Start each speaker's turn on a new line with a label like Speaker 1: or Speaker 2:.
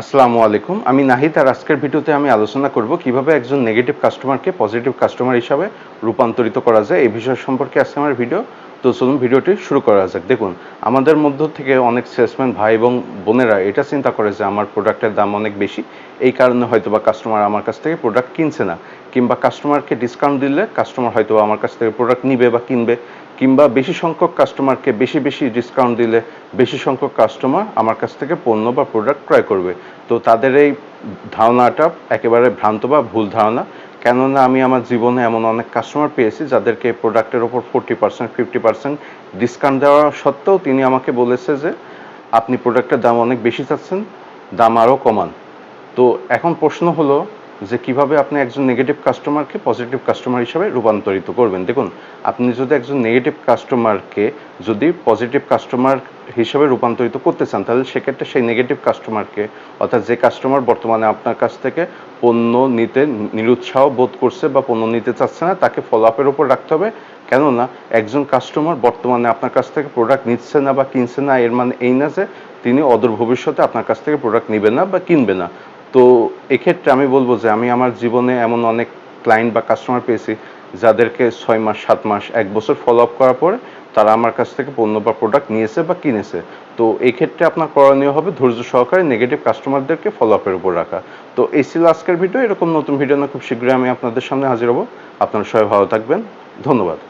Speaker 1: আসসালামু আলাইকুম। আমি নাহিদ আর আজকের ভিডিওতে আমি আলোচনা করব কীভাবে একজন নেগেটিভ কাস্টমারকে পজিটিভ কাস্টমার হিসাবে রূপান্তরিত করা যায়। এই বিষয় সম্পর্কে আজকে আমার ভিডিও। তো চলুন ভিডিওটি শুরু করা যাক। দেখুন, আমাদের মধ্য থেকে অনেক সেলসম্যান ভাই এবং বোনেরা এটা চিন্তা করে যে আমার প্রোডাক্টের দাম অনেক বেশি। এই কারণে হয়তো বা কাস্টমার আমার কাছ থেকে প্রোডাক্ট কিনছে না। কিংবা কাস্টমারকে ডিসকাউন্ট দিলে কাস্টমার হয়তো আমার কাছ থেকে প্রোডাক্ট নিবে বা কিনবে। কিংবা বেশি সংখ্যক কাস্টমারকে বেশি বেশি ডিসকাউন্ট দিলে বেশি সংখ্যক কাস্টমার আমার কাছ থেকে পণ্য বা প্রোডাক্ট ক্রয় করবে। তো তাদের এই ধারণাটা একেবারে ভ্রান্ত বা ভুল ধারণা। কেননা আমি আমার জীবনে এমন অনেক কাস্টমার পেয়েছি যাদেরকে প্রোডাক্টের ওপর forty percent fifty percent discount দেওয়া সত্ত্বেও তিনি আমাকে বলেছে যে, আপনি প্রোডাক্টের দাম অনেক বেশি চাচ্ছেন, দাম আরও কমান। তো এখন প্রশ্ন হলো যে কীভাবে আপনি একজন নেগেটিভ কাস্টমারকে পজিটিভ কাস্টমার হিসেবে রূপান্তরিত করবেন। দেখুন, আপনি যদি একজন নেগেটিভ কাস্টমারকে যদি পজিটিভ কাস্টমার হিসেবে রূপান্তরিত করতে চান, তাহলে সেক্ষেত্রে সেই নেগেটিভ কাস্টমারকে অর্থাৎ যে কাস্টমার বর্তমানে আপনার কাছ থেকে পণ্য নিতে নিরুৎসাহ বোধ করছে বা পণ্য নিতে চাচ্ছে না, তাকে ফলো আপের উপর রাখতে হবে। কেননা, একজন কাস্টমার বর্তমানে আপনার কাছ থেকে প্রোডাক্ট নিচ্ছে না বা কিনছে না, এর মানে এই না যে তিনি অদূর ভবিষ্যতে আপনার কাছ থেকে প্রোডাক্ট নেবে না বা কিনবে না। তো এক্ষেত্রে আমি বলব যে আমি আমার জীবনে এমন অনেক ক্লায়েন্ট বা কাস্টমার পেয়েছি যাদেরকে ছয় মাস, সাত মাস, এক বছর ফলো আপ করার পরে তারা আমার কাছ থেকে পণ্য বা প্রোডাক্ট নিয়েছে বা কিনেছে। তো এই ক্ষেত্রে আপনার করণীয় হবে ধৈর্য সহকারে নেগেটিভ কাস্টমারদেরকে ফলো আপের উপর রাখা। তো এই ছিল আজকের ভিডিও এরকম নতুন ভিডিও না খুব শীঘ্রই আমি আপনাদের সামনে হাজির হব। আপনারা সবাই ভালো থাকবেন। ধন্যবাদ।